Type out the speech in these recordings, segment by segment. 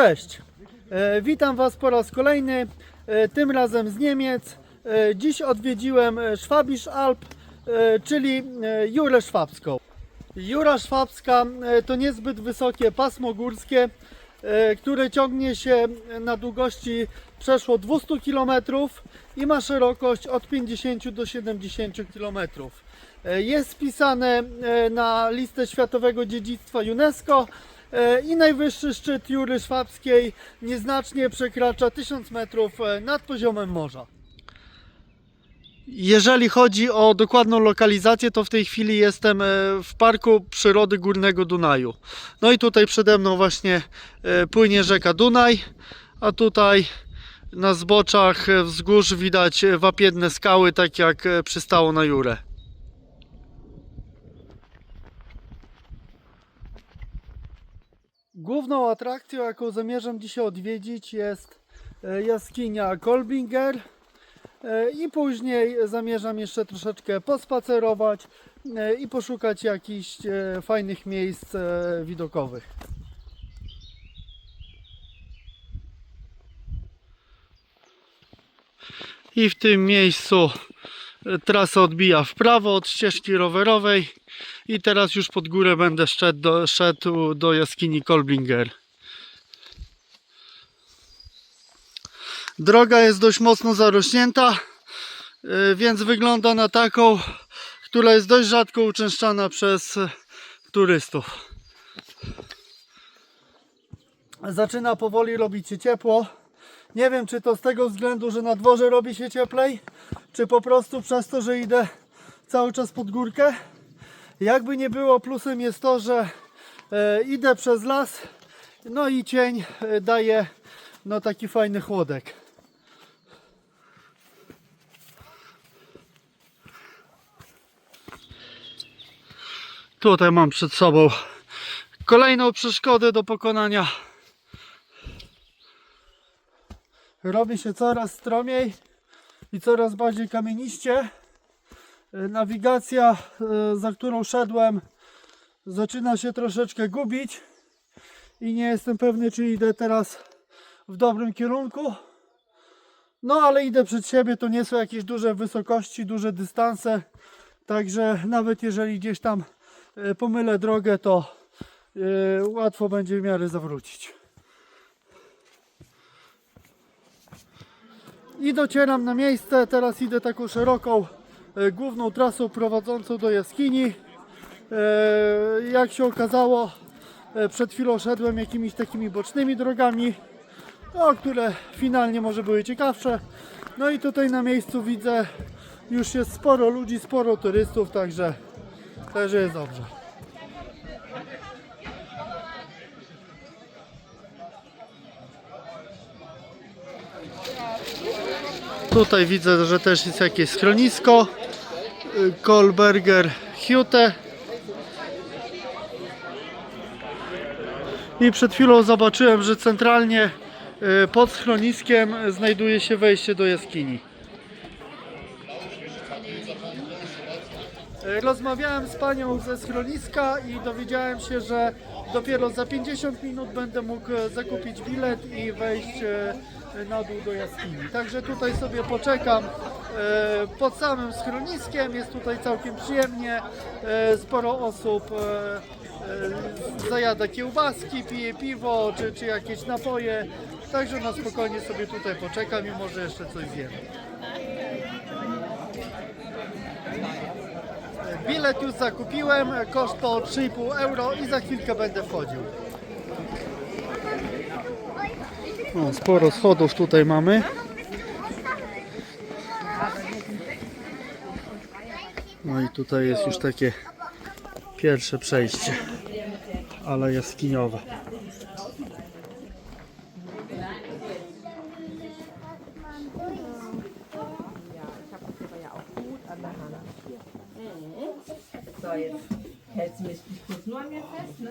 Cześć, e, witam Was po raz kolejny, e, tym razem z Niemiec. E, dziś odwiedziłem Schwabisch Alb, e, czyli Jurę Szwabską. Jura Szwabska to niezbyt wysokie pasmo górskie, które ciągnie się na długości przeszło 200 km i ma szerokość od 50 do 70 km. Jest wpisane na listę Światowego Dziedzictwa UNESCO i najwyższy szczyt Jury Szwabskiej nieznacznie przekracza 1000 metrów e, nad poziomem morza. Jeżeli chodzi o dokładną lokalizację, to w tej chwili jestem e, w Parku Przyrody Górnego Dunaju. No i tutaj przede mną właśnie e, płynie rzeka Dunaj, a tutaj na zboczach e, wzgórz widać e, wapienne skały, tak jak e, przystało na Jurę. Główną atrakcją, jaką zamierzam dzisiaj odwiedzić jest e, jaskinia Kolbinger. E, I później zamierzam jeszcze troszeczkę pospacerować e, i poszukać jakichś fajnych miejsc widokowych. I w tym miejscu trasa odbija w prawo od ścieżki rowerowej i teraz już pod górę będę szedł do, szedł do jaskini Kolbinger. Droga jest dość mocno zarośnięta, y, więc wygląda na taką, która jest dość rzadko uczęszczana przez turystów. Zaczyna powoli robić się ciepło. Nie wiem, czy to z tego względu, że na dworze robi się cieplej, czy po prostu przez to, że idę cały czas pod górkę. Jakby nie było, plusem jest to, że e, idę przez las, no i cień e, daje no taki fajny chłodek. Tutaj mam przed sobą kolejną przeszkodę do pokonania. Robi się coraz stromiej i coraz bardziej kamieniście. E, Nawigacja, e, za którą szedłem, zaczyna się troszeczkę gubić i nie jestem pewny, czy idę teraz w dobrym kierunku. No ale idę przed siebie, to nie są jakieś duże wysokości, duże dystanse. Także nawet jeżeli gdzieś tam e, pomylę drogę, to łatwo będzie w miarę zawrócić. I docieram na miejsce. Teraz idę taką szeroką, główną trasą prowadzącą do jaskini. E, Jak się okazało, e, przed chwilą szedłem jakimiś takimi bocznymi drogami, no, które finalnie może były ciekawsze. No i tutaj na miejscu widzę, już jest sporo ludzi, sporo turystów, także, także jest dobrze. Tutaj widzę, że też jest jakieś schronisko. Kolberger Hute. I przed chwilą zobaczyłem, że centralnie y, pod schroniskiem znajduje się wejście do jaskini. Y, Rozmawiałem z panią ze schroniska i dowiedziałem się, że dopiero za 50 minut będę mógł e, zakupić bilet i wejść e, na dół do jaskini. Także tutaj sobie poczekam e, pod samym schroniskiem. Jest tutaj całkiem przyjemnie. E, Sporo osób e, zajada kiełbaski, pije piwo czy, czy jakieś napoje. Także na spokojnie sobie tutaj poczekam i może jeszcze coś zjem. Bilet już zakupiłem, koszt to 3,5 euro i za chwilkę będę wchodził. O, sporo schodów tutaj mamy. No i tutaj jest już takie pierwsze przejście, ale jaskiniowe. Jetzt hältst du mich kurz nur an mir fest, ne?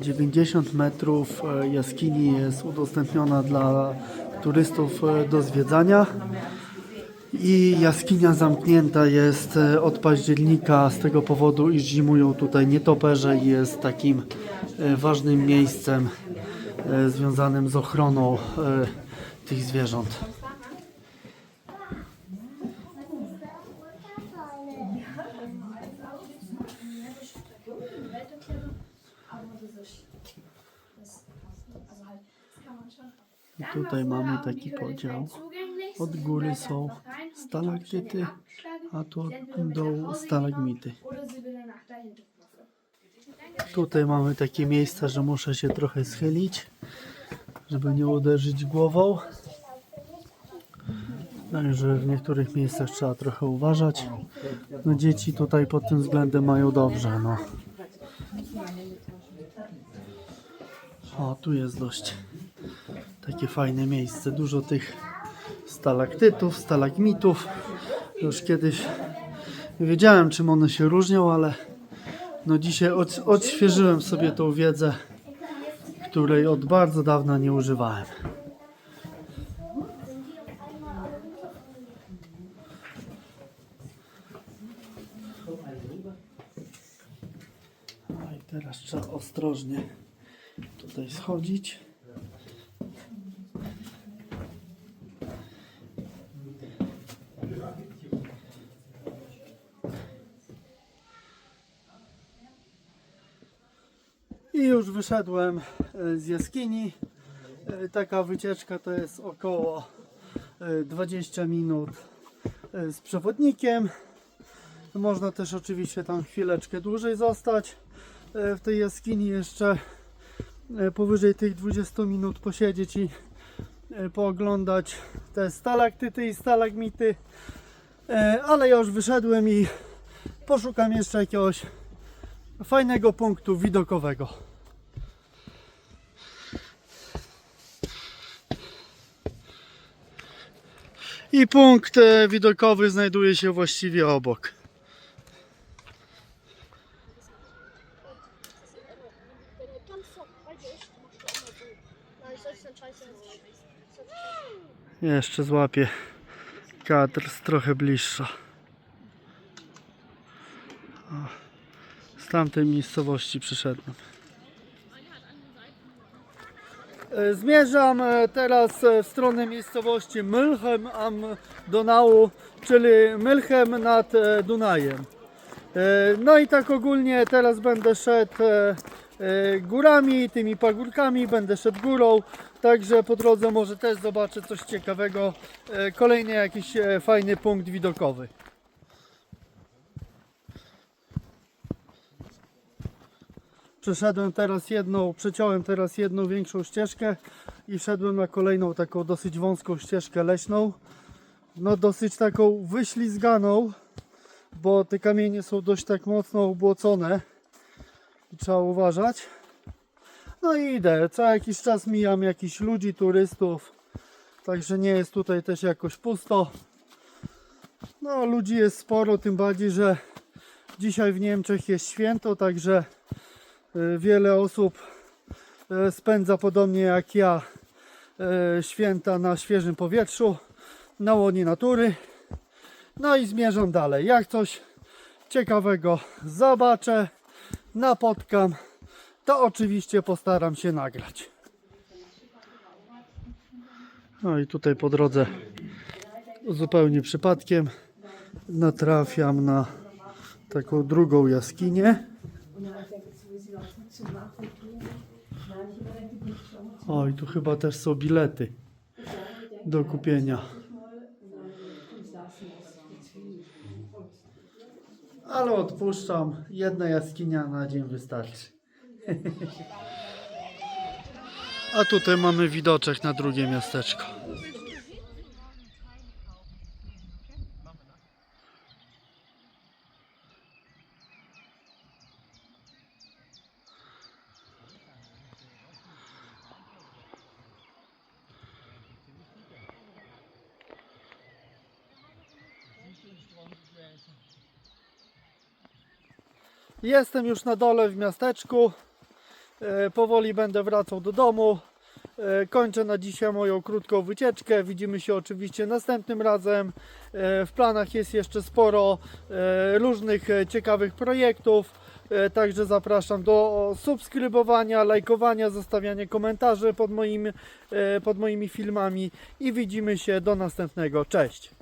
90 metrów y, jaskini jest udostępniona dla turystów y, do zwiedzania. I jaskinia zamknięta jest y, od października z tego powodu, iż zimują tutaj nietoperze i jest takim ważnym miejscem związanym z ochroną tych zwierząt. I tutaj mamy taki podział. Od góry są stalaktyty, a tu od dołu stalagmity. Tutaj mamy takie miejsca, że muszę się trochę schylić, żeby nie uderzyć głową. Także w niektórych miejscach trzeba trochę uważać. No dzieci tutaj pod tym względem mają dobrze, no. O, tu jest dość takie fajne miejsce. Dużo tych stalaktytów, stalagmitów. Już kiedyś nie wiedziałem, czym one się różnią, ale no dzisiaj od, odświeżyłem sobie tą wiedzę, której od bardzo dawna nie używałem. No i teraz trzeba ostrożnie tutaj schodzić. I już wyszedłem e, z jaskini. E, Taka wycieczka to jest około e, 20 minut e, z przewodnikiem. Można też oczywiście tam chwileczkę dłużej zostać w tej jaskini jeszcze powyżej tych 20 minut posiedzieć i e, pooglądać te stalaktyty i stalagmity. E, Ale ja już wyszedłem i poszukam jeszcze jakiegoś fajnego punktu widokowego. I punkt e, widokowy znajduje się właściwie obok. Jeszcze złapię kadr z trochę bliższa. Z tamtej miejscowości przyszedłem. E, Zmierzam e, teraz e, w stronę miejscowości Mülheim am Donau, czyli Mülheim nad Dunajem. No i tak ogólnie teraz będę szedł górami, tymi pagórkami, będę szedł górą, także po drodze może też zobaczę coś ciekawego, e, kolejny jakiś e, fajny punkt widokowy. Przeszedłem teraz jedną, przeciąłem teraz jedną większą ścieżkę i wszedłem na kolejną taką dosyć wąską ścieżkę leśną. No dosyć taką wyślizganą, bo te kamienie są dość tak mocno ubłocone i trzeba uważać. No i idę, co jakiś czas mijam jakichś ludzi, turystów, także nie jest tutaj też jakoś pusto. No ludzi jest sporo, tym bardziej, że dzisiaj w Niemczech jest święto, także y, wiele osób y, spędza podobnie jak ja y, święta na świeżym powietrzu, na łonie natury. No i zmierzam dalej. Jak coś ciekawego zobaczę, napotkam, to oczywiście postaram się nagrać. No i tutaj po drodze zupełnie przypadkiem natrafiam na taką drugą jaskinię. Oj, tu chyba też są bilety do kupienia. Ale odpuszczam. Jedna jaskinia na dzień wystarczy. A tutaj mamy widoczek na drugie miasteczko. Jestem już na dole w miasteczku. E, Powoli będę wracał do domu. E, Kończę na dzisiaj moją krótką wycieczkę. Widzimy się oczywiście następnym razem. E, W planach jest jeszcze sporo różnych ciekawych projektów. Także zapraszam do subskrybowania, lajkowania, zostawiania komentarzy pod, moim, pod moimi filmami i widzimy się do następnego. Cześć!